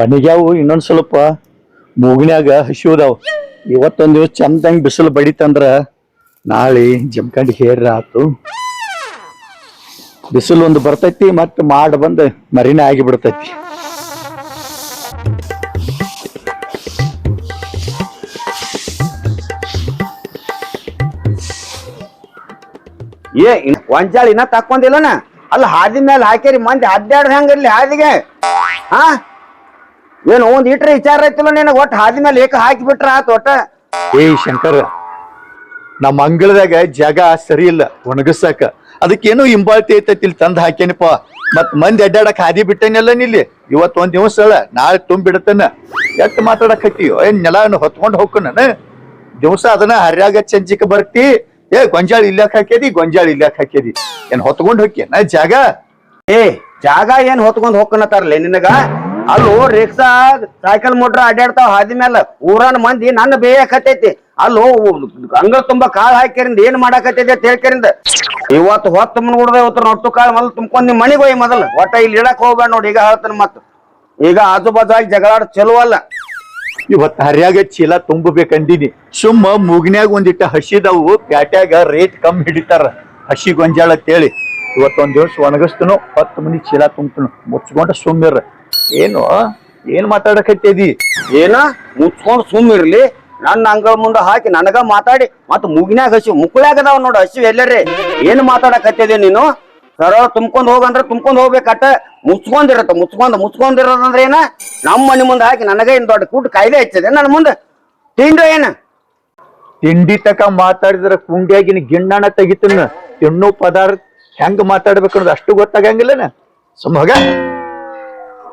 ಒಣಗ್ಯಾವು ಇನ್ನೊಂದು ಸ್ವಲ್ಪ ಮೂಗಿನ್ಯಾಗ ಹಸಿವುದಾವ್ ಇವತ್ತೊಂದು ದಿವಸ ಚಂದಂಗ್ ಬಿಸಿಲು ಬಡಿತಂದ್ರ ನಾಳೆ ಜಮ್ಕಂಡ್ ಹೇರ್ರ ಆತು. ಬಿಸಿಲು ಒಂದು ಬರ್ತೈತಿ ಮತ್ತು ಮಾಡ್ ಬಂದು ಮರಿನ ಆಗಿ ಬಿಡ್ತೈತಿ ಏ ಒಂಜಾಳ ಇನ್ನ ತಕ್ಕೊಂದಿಲ್ಲನ ಅಲ್ಲಿ ಹಾದಿ ಮೇಲೆ ಹಾಕ್ಯಾರಿ, ಮಂದಿ ಅಡ್ಡಾಡ್ದ ಹಂಗಿರ್ಲಿ ಹಾದಿಗೆ? ಹಾ? ಏನು ಒಂದ್ ಇಟ್ರೆ ವಿಚಾರ ಐತಿಲ್ಲ ನಿನಗ? ಒಟ್ಟು ಹಾದಿ ಮೇಲೆ ಏಕ ಹಾಕಿ ಬಿಟ್ರ ಆತ್ ಒಟ್ಟ? ಏ ಶಂಕರ್ ನಮ್ಮ ಅಂಗಳದಾಗ ಜಾಗ ಸರಿ ಇಲ್ಲ ಒಣಗಸಾಕ ಅದಕ್ಕೇನು ಹಿಂಬಾಳ್ತಿ ಐತೈತಿ ಇಲ್ಲಿ ತಂದ್ ಹಾಕೇನಪ್ಪ ಮತ್ ಮಂದಿ ಅಡ್ಡಾಡಕ್ ಹಾದಿ ಬಿಟ್ಟೇನಲ್ಲ ನಿಲ್ಲಿ ಇವತ್ ಒಂದ್ ದಿವಸ ಅಲ್ಲ ನಾಳೆ ತುಂಬಿಡತನ ಎಟ್ ಮಾತಾಡಕ್ ಹತ್ತೀಯೋ ಏನ್ ನೆಲ ಹೊತ್ಕೊಂಡ್ ಹೋಗ್ಕನ ದಿವಸ ಅದನ್ನ ಹರ್ಯಾಗ ಚಂಚಿಕ ಬರ್ತಿ. ಏ ಗೊಂಜಾಳ ಇಲ್ಲಾಕ್ ಹಾಕ್ಯದಿ ಗೊಂಜಾಳ ಇಲ್ಲಾಕ್ ಹಾಕ್ಯದಿ. ಏನ್ ಹೊತ್ಕೊಂಡ್ ಹೋಗ್ಯನ ಜಾಗ? ಏ ಜಾಗ ಏನ್ ಹೊತ್ಕೊಂಡ್ ಹೋಗ್ಕನತಾರಲ್ಲ ನಿನಗ? ಅಲ್ಲೋ ರಿಕ್ಷಾ ಸೈಕಲ್ ಮೋಟ್ರ್ ಅಡ್ಡಾಡ್ತಾವ ಹಾದಿ ಮೇಲೆ ಊರನ್ ಮಂದಿ ನನ್ನ ಬೇಯಕತ್ತೈತಿ ಅಲ್ಲೋ ಹಂಗ ತುಂಬಾ ಕಾಳು ಹಾಕಿರಿಂದ ಏನ್ ಮಾಡಾಕತ್ತೈತಿ ಅಂತ ಹೇಳ್ಕರಿಂದ ಇವತ್ತು ಹೊತ್ತು ಮುನ್ಗುಡ್ದ ಇವತ್ತು ನೊಟ್ಟು ಕಾಳು ಮೊದಲು ತುಂಬ್ಕೊಂಡ್ ನಿಮ್ ಮನಿಗ್ ಹೋಯ್ ಮೊದಲು. ಒಟ್ಟ ಇಲ್ಲಿ ಇಡಕ್ ಹೋಗ್ಬೇಡ ನೋಡಿ, ಈಗ ಹೇಳ್ತಾನ ಮತ್ತ. ಈಗ ಆಜು ಬಾಜು ಆಗಿ ಜಗಳಾಡ ಚಲೋ ಅಲ್ಲ. ಇವತ್ ಹರ್ಯಾಗ ಚೀಲ ತುಂಬಬೇಕಂದಿನಿ ಸುಮ್ಮ ಮೂಗ್ನ್ಯಾಗ ಒಂದಿಟ್ಟ ಹಸಿದವು, ಪ್ಯಾಟ್ಯಾಗ ರೇಟ್ ಕಮ್ಮಿ ಹಿಡಿತಾರ. ಹಸಿ ಗೊಂಜಾಳ ಅಂತೇಳಿ ಇವತ್ತೊಂದ್ ದಿವಸ ಒಣಗಿಸ್ತನು, ಹತ್ತು ಮನಿ ಚೀಲ ತುಂಬ್ತನು. ಮುಚ್ಕೊಂಡ ಸುಮ್ಮಿರ ಏನು? ಏನ್ ಮಾತಾಡಕತ್ತೇದಿ? ಏನ? ಮುಚ್ಕೊಂಡ್ ಸುಮ್ ಇರ್ಲಿ. ನನ್ನ ಅಂಗಳ ಮುಂದ ಹಾಕಿ ನನಗ ಮಾತಾಡಿ ಮತ್ ಮುಗಿನಾಗ ಹಸಿವು ಮುಕ್ಕಳ್ಯಾಗದಾವ ನೋಡು ಹಸಿವು ಎಲ್ಲರಿ ಏನ್ ಮಾತಾಡಕತ್ತಿದೆ ನೀನು? ಸರಳ ತುಂಬ್ಕೊಂಡ್ ಹೋಗಂದ್ರ ತುಂಬ್ಕೊಂಡ್ ಹೋಗ್ಬೇಕಟ್ಟ. ಮುಚ್ಕೊಂಡಿರತ್ತ ಮುಚ್ಕೊಂಡ್ ಮುಚ್ಕೊಂಡಿರೋದಂದ್ರ ಏನ? ನಮ್ಮ ಮನೆ ಮುಂದ ಹಾಕಿ ನನಗ ಏನ್ ದೊಡ್ಡ ಕೂಟ ಕಾಯ್ದೆ ಹಚ್ಚದೆ ನನ್ನ ಮುಂದ? ತಿಂಡು ಏನ? ತಿಂಡಿ ತಕ ಮಾತಾಡಿದ್ರ ಕುಂಡಿಯಾಗಿನ ಗಿಣ್ಣಣ ತೆಗಿತನ ತಿನ್ನು ಪದಾರ್ಥ ಹೆಂಗ್ ಮಾತಾಡ್ಬೇಕನ್ನೋದು ಅಷ್ಟು ಗೊತ್ತಾಗಂಗಿಲ್ಲನ? ಸುಮ್ಮಗ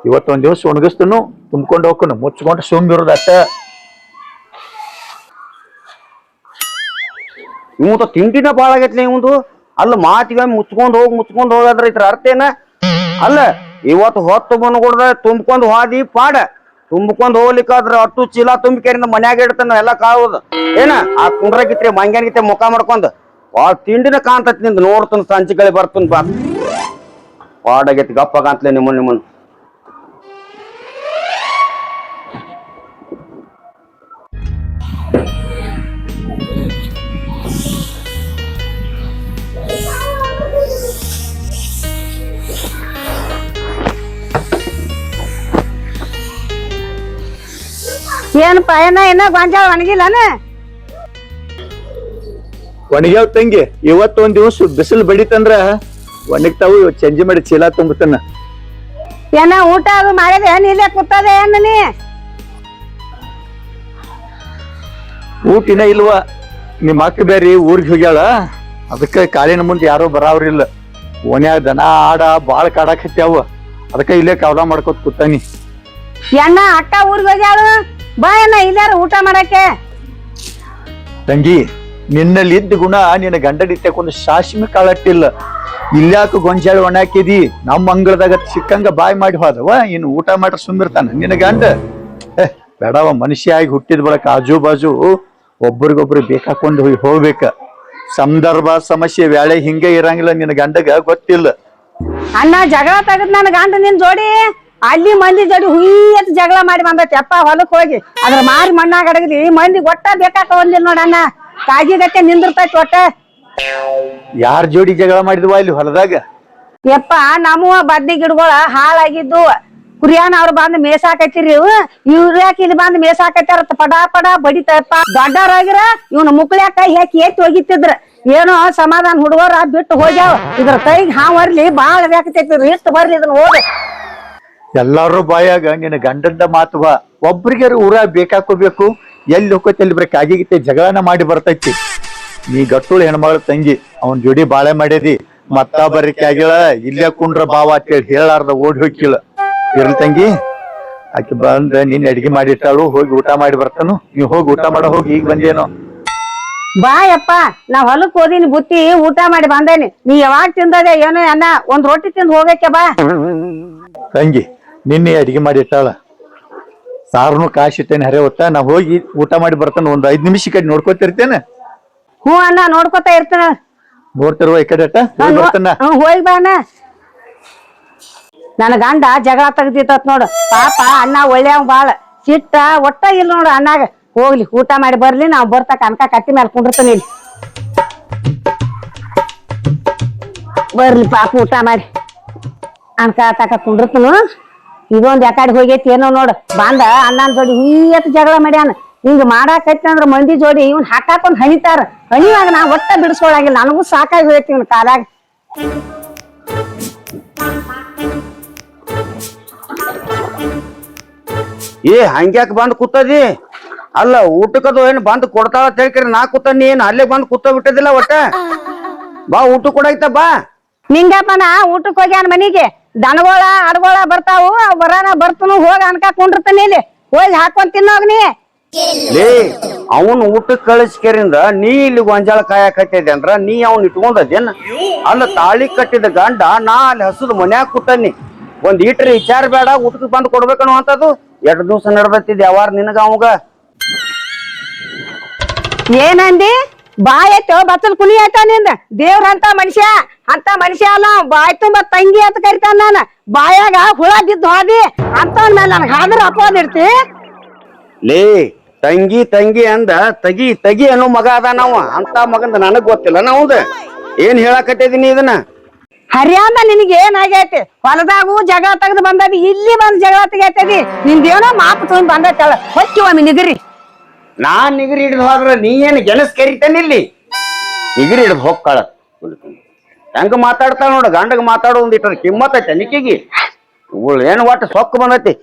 ಇವತ್ತೊಂದ್ ದಿವಸ ಒಣಗಿಸ್ತನು ತುಂಬ್ಕೊಂಡು ಹೋಗ್ಕೊಂಡು ಮುಚ್ಕೊಂಡು ಸುಮ್ಮಿರೋದ ಅಷ್ಟ. ಇವಂತ ತಿಂಡಿನ ಭಾಳ ಆಗೈತ್ಲಿ ಇವಂದು. ಅಲ್ಲ ಮಾತಿಗೆ ಮುಚ್ಕೊಂಡು ಹೋಗಿ ಮುಚ್ಕೊಂಡು ಹೋಗದ್ರ ಇದ್ರ ಅರ್ಥ ಏನ? ಅಲ್ಲ, ಇವತ್ತು ಹೊತ್ತು ಮನ್ಗುಡ್ದ ತುಂಬಿಕೊಂಡು ಹೋದಿ ಪಾಡ. ತುಂಬ್ಕೊಂಡ್ ಹೋಗ್ಲಿಕ್ಕಾದ್ರ ಅಟ್ಟು ಚೀಲ ತುಂಬಿಕೆರಿಂದ ಮನ್ಯಾಗ ಇಡ್ತಾನ ಎಲ್ಲ ಕಾಳುದು. ಏನ? ಆ ಕುಂಡ್ರಾಗಿತ್ರಿ ಮಂಗ್ಯಾನಿಗಿತ್ರಿ ಮುಖ ಮಾಡ್ಕೊಂಡು. ಭಾಳ ತಿಂಡಿನ ಕಾಣ್ತತ್ನಿಂದ ನೋಡ್ತಾನ ಸಂಚಿಕಳಿ ಬರ್ತನ್ ಬಾ. ಪಾಡಾಗೈತಿ ಗಪ್ಪ ಕಾಂತ್ಲೆ ನಿಮ್ಮ ನಿಮ್ಮನ್. ಏನಪ್ಪ ಏನ ಏನ ಗೊಂಜಾಳ ಒಣಗಿಲ್ಲನ? ಒಣಗ್ಯಾವ್ ತಂಗಿ ಇವತ್ತೊಂದ್ ದಿವಸ ಬಿಸಿಲು ಬಡಿತಂದ್ರ ಒಣಗ್ತಾವು ಇವತ್ತು ಚಂಜಿ ಮಾಡಿ ಚೀಲ ತುಂಬತನ. ಏನ ಊಟ ಅದು ಮಾಡಿದೆ ಏನ್ ಇಲ್ಲೇ ಕೂತದೆ ಏನ ನೀ? ಊಟಿನ ಇಲ್ವಾ? ನಿಮ್ಮ ಅಕ್ಕ ಬೇರೆ ಊರಿಗೆ ಹೋಗ್ಯಾಳ ಅದಕ್ಕೆ ಕಾಲಿನ ಮುಂದೆ ಯಾರೋ ಬರಾವ್ರಿಲ್ಲ. ಓನ್ಯಾಗ ದನ ಆಡ ಬಾಳ ಕಾಡಾಕತ್ಯಾವ ಅದಕ್ಕೆ ಇಲ್ಲೇ ಕಾವಲ ಮಾಡ್ಕೊತ ಕೂತಾನಿ. ಎಣ್ಣ ಅಕ್ಕ ಊರಿಗೆ ಹೋಗ್ಯಾಳು? ಬಾ ಏನ ಇಲ್ಲಾರ ಊಟ ಮಾಡಕ್ಕೆ? ತಂಗಿ ನಿನ್ನಲ್ಲಿ ಇದ್ದ ಗುಣ ನಿನ್ನ ಗಂಡಡಿತ್ಯಕ್ಕೊಂದು ಸಾಸಿಮೆ ಕಾಳಟ್ಟಿಲ್ಲ ಇಲ್ಲಾಕು ಗೊಂಜಾಳ ಒಣಾಕಿದಿ ನಮ್ಮ ಅಂಗಳದಾಗ ಸಿಕ್ಕಂಗ ಬಾಯ್ ಮಾಡಿ ಹೋದವ ಇನ್ನು ಊಟ ಮಾಡ್ರ ಸುಮ್ಮಿರ್ತಾನ ನಿನ್ನ ಗಂಡ? ಬೇಡವ ಮನುಷ್ಯ ಆಗಿ ಹುಟ್ಟಿದ ಬಳಕ ಆಜು ಬಾಜು ಒಬ್ರಿಗೊಬ್ರು ಬೇಕಾಕೊಂಡು ಹೋಗಿ ಹೋಗ್ಬೇಕ. ಸಂದರ್ಭ ಸಮಸ್ಯೆ ವ್ಯಾಳೆ ಹಿಂಗೆ ಇರಂಗಿಲ್ಲ ನಿನ್ನ ಗಂಡಗ ಗೊತ್ತಿಲ್ಲ. ಅಣ್ಣ ಜಗಳ ತೆಗದ್ ನನ್ ಗಂಡ ನಿನ್ ಜೋಡಿ? ಅಲ್ಲಿ ಮಂದಿ ಜೋಡಿ ಹುಯ್ಯತ್ ಜಗಳ ಮಾಡಿ ಬಂದೈತಿ. ಅಪ್ಪ ಹೊಲಕ್ ಹೋಗಿ. ಅದ್ರ ಮಾರಿ ಮಣ್ಣಾಗ ಅಡಗದಿ. ಮಂದಿ ಒಟ್ಟ ಬೇಕಾಕ ಒಂದಿಲ್ಲ ನೋಡಣ್ಣ ಕಾಜಿಗತ್ತೆ ನಿಂದಿರ್ತೈತಿ ಒಟ್ಟ. ಯಾರ ಜೋಡಿ ಜಗಳ ಮಾಡಿದ್ವ ಇಲ್ಲಿ ಹೊಲದಾಗ? ಯಪ್ಪ ನಮ್ಮವ ಬದ್ನಿ ಗಿಡಗಳ ಹಾಳಾಗಿದ್ದು. ಕುರಿಯಾನ ಅವ್ರು ಬಂದ್ ಮೇಸಾಕೈತಿರಿ ಇವ್. ಇವ್ರ ಯಾಕೆ ಇಲ್ಲಿ ಬಂದ್ ಮೇಸಾಕೈತಾರ ಪಡ ಪಡ ಬಡಿತಪ್ಪ. ದೊಡ್ಡವ್ರಾಗಿರ ಇವ್ನ ಮುಕ್ಳ್ಯಾಕ ಕೈ ಹಾಕಿ ಎತ್ತಿ ಹೋಗಿತ್ತಿದ್ರ ಏನೋ ಸಮಾಧಾನ ಹುಡುಗರ ಬಿಟ್ಟು ಹೋಗ್ಯಾವ. ಇದ್ರ ಕೈಗೆ ಹಾವ್ ಬರ್ಲಿ ಬಾಳ ಬೇಕತೈತಿ ಇಷ್ಟು ಬರ್ಲಿ ಇದನ್ನ ಓದ್. ಎಲ್ಲಾರು ಬಾಯಾಗ ನಿನ್ನ ಗಂಡಂದ ಮಾತು ಬಾ ಒಬ್ರಿಗೆ ಊರ ಬೇಕಾಕೋಬೇಕು, ಎಲ್ಲಿ ಹೋಗೋತಿ ಅಲ್ಲಿ ಬರೀ ಕಾಗಿಗಿತ್ತೆ ಜಗಳನ ಮಾಡಿ ಬರ್ತೈತಿ. ನೀ ಗಟ್ಟುಳು ಹೆಣ್ಮಗಳ ತಂಗಿ, ಅವನ್ ಜೋಡಿ ಬಾಳೆ ಮಾಡ್ಯದಿ ಮತ್ತ ಬರೀ ಆಗಿಳ ಇಲ್ಲೇ ಕುಂಡ್ರ ಬಾವ ಅಂತೇಳಿ ಹೇಳಾರ್ದ ಓಡಿ ಹೋಗಿಳ ಇರ್ಲಿ ತಂಗಿ, ಆಕೆ ಬಂದ ನಿನ್ ಅಡಿಗೆ ಮಾಡಿಟ್ಟಾಳು, ಹೋಗಿ ಊಟ ಮಾಡಿ ಬರ್ತಾನು. ನೀವ್ ಹೋಗಿ ಊಟ ಮಾಡ, ಹೋಗಿ ಈಗ ಬಂದೇನೋ. ಬಾಯಪ್ಪ ನಾ ಹೊಲಕ್ ಹೋದಿನಿ, ಬುತ್ತಿ ಊಟ ಮಾಡಿ ಬಂದೇನಿ. ನೀ ಯಾವಾಗ ತಿಂದದೆ ಏನೋ ಅನ್ನ, ಒಂದ್ ರೊಟ್ಟಿ ತಿಂದ್ ಹೋಗಕ್ಕೆ ಬಾ. ತಂಗಿ ನಿನ್ನೆ ಅಡಿಗೆ ಮಾಡಿಟ್ಟಾಳ ಸಾರನು ಕಾಶ್ ಇಟ್ಟೇನೆ ಹರೇ ಹೊತ್ತ ನಾ ಹೋಗಿ ಊಟ ಮಾಡಿ ಬರ್ತಾನ ಒಂದ್ ಐದ್ ನಿಮಿಷ ಕಡೆ ನೋಡ್ಕೊತಿರ್ತೇನೆ. ಹ್ಞೂ ಅಣ್ಣ ನೋಡ್ಕೊತಾ ಇರ್ತೇನ. ನೋಡ್ತಿರುವ ಈ ಕಡೆ ಅಟ್ಟ? ಹೋಗ್ ಬರ್ತಾನ ಹ್ಞೂ ಹೋಗಿ ಬಾ ಅಣ್ಣ. ನನ್ನ ಗಂಡ ಜಗಳ ತೆಗ್ದಿತ್ತ ನೋಡು. ಪಾಪ ಅಣ್ಣ ಒಳ್ಳೆಯವ್ ಬಾಳ. ಸಿಟ್ಟ ಒಟ್ಟ ಇಲ್ಲ ನೋಡು ಅಣ್ಣಾಗ. ಹೋಗ್ಲಿ ಊಟ ಮಾಡಿ ಬರ್ಲಿ ನಾವ್ ಬರ್ತಾ ಕನಕ ಕಟ್ಟಿ ಮೇಲೆ ಕುಂಡಿರ್ತಾನೆ ಇಲ್ಲಿ. ಬರ್ಲಿ ಪಾಪ ಊಟ ಮಾಡಿ. ಅನ್ಕ ತಕ ಕುಂಡಿರ್ತನು ಇದೊಂದ್ ಯಾಕಡೆ ಹೋಗೈತಿ ಏನೋ ನೋಡು. ಬಂದ ಅಣ್ಣನ ಜೋಡಿ ಹೀಯತ್ ಜಗಳ ಮಾಡ್ಯಾನ. ಹಿಂಗ್ ಮಾಡಾಕೈತಿ ಅಂದ್ರ ಮಂದಿ ಜೋಡಿ ಇವ್ನ್ ಹಾಕಾಕೊಂಡ್ ಹಣಿತಾರ. ಹಣಿವಾಗ ನಾ ಒಟ್ಟ ಬಿಡಿಸ್ಕೊಳಂಗಿಲ್ಲ. ನನಗೂ ಸಾಕಾಗಿ ಹೋಗೈತಿ ಇವ್ನ ಕಾಲಾಗ. ಏ ಹಂಗ್ಯಾಕ್ ಬಂದ್ ಕೂತದಿ? ಅಲ್ಲ ಊಟಕ್ಕದು ಏನ್ ಬಂದ್ ಕೊಡ್ತಾಳ ಅಂತ ಹೇಳ್ಕರಿ ನಾ ಕೂತನಿ ಏನ್ ಅಲ್ಲೇ ಬಂದ್ ಕೂತ ಬಿಟ್ಟದಿಲ್ಲ ಒಟ್ಟ? ಬಾ ಊಟ ಕೊಡಾಯ್ತ ಬಾ. ನಿಂಗಪ್ಪನ ಊಟಕ್ ಹೋಗ್ಯಾನ ಮನಿಗೆ. ದನಗೋಳ ಆಡಗೋಳ ಬರ್ತಾವು ಅವ್ ಬರಾನ ಬರ್ತನು ಹೋಗ ಅನ್ಕ ಕುಂಡಿರ್ತಾನೆ ಇಲ್ಲಿ. ಹೋಗಿ ಹಾಕೊಂಡ್ ತಿನ್ನೋಗ್ ನೀ. ಲೇ ಅವನ್ ಊಟಕ್ ಕಳಿಸ್ಕರಿಂದ ನೀ ಇಲ್ಲಿ ಗೊಂಜಾಳ ಕಾಯಕಟ್ಟಿದೆ ಅಂದ್ರ ನೀ ಅವ್ನ್ ಇಟ್ಕೊಂಡದೇನ ಅಲ್ಲ ತಾಳಿ ಕಟ್ಟಿದ ಗಂಡ ನಾ ಅಲ್ಲಿ ಹಸುದ ಮನ್ಯಾಗ ಕುಟ್ಟನಿ ಒಂದ್ ಈಟ್ರಿ ವಿಚಾರ ಬೇಡ ಊಟಕ್ಕೆ ಬಂದು ಕೊಡ್ಬೇಕನ್ನೋ ಅಂತದು ಎರಡು ದಿವಸ ನಡೆದತ್ತಿದ್ ಯಾವಾರ ನಿನಗ ಅವಾಗ. ಏನಂದಿ? ಬಾಯ್ ಐತೋ ಬಚ್ಚಲ್ ಕುನಿ ಆಯ್ತ ನಿಂದ? ದೇವ್ರ ಅಂತ ಮನುಷ್ಯ ಅಂತ ಮನುಷ್ಯ ಅಲ್ಲ ಬಾಯ್ ತುಂಬ ತಂಗಿ ಅಂತ ಕರಿತಾನ ನಾನು. ಬಾಯಾಗ ಹುಳ ಬಿದ್ದು ಹೋದಿ ಅಂತ ಮೇಲೆ ನನಗೆ ಹಾದ್ರ ಅಪವಾದ ಇಡ್ತಿ? ಲೇ ತಂಗಿ ತಂಗಿ ಅಂದ ತಗಿ ತಗಿ ಅನ್ನೋ ಮಗ ಅದ ನಾವ. ಅಂತ ಮಗಂದ ನನಗ್ ಗೊತ್ತಿಲ್ಲ ನಾವಂದ. ಏನ್ ಹೇಳಕತ್ತಿದೀನಿ ಇದನ್ನ? ಹರಿಯಾಣ ನಿನಗೆ ಏನಾಗೈತಿ ಹೊಲದಾಗು ಜಗಳ ತೆಗೆದು ಬಂದದಿ ಇಲ್ಲಿ ಬಂದ್ ಜಗಳ ತೆಗೈತದಿ ನಿಂದೇನೋ ಮಾತು ತೊಗೊಂಡ್ ಬಂದೈತಳ ಹೊಕ್ಕಿ ಒಮ್ಮೆ ನಿಗರಿ. ನಾನ್ ನಿಗರಿ ಹಿಡಿದು ಹೋದ್ರ ನೀ ಏನು ಗೆಲಸ್ ಕರಿತಾನೆ ಇಲ್ಲಿ? ನಿಗರಿ ಹಿಡಿದು ಹೋಗ್ತಾಳ ಹೆಂಗ ಮಾತಾಡ್ತಾಳ ನೋಡ, ಗಂಡಗ ಮಾತಾಡೋ ಒಂದಿಟ್ಟ ಕಿಮ್ಮತ್ತ ತನಿಖೆಗೆ ಇವಳು ಏನು ಒಟ್ಟು ಸೊಕ್ಕ ಬಂದೈತಿ?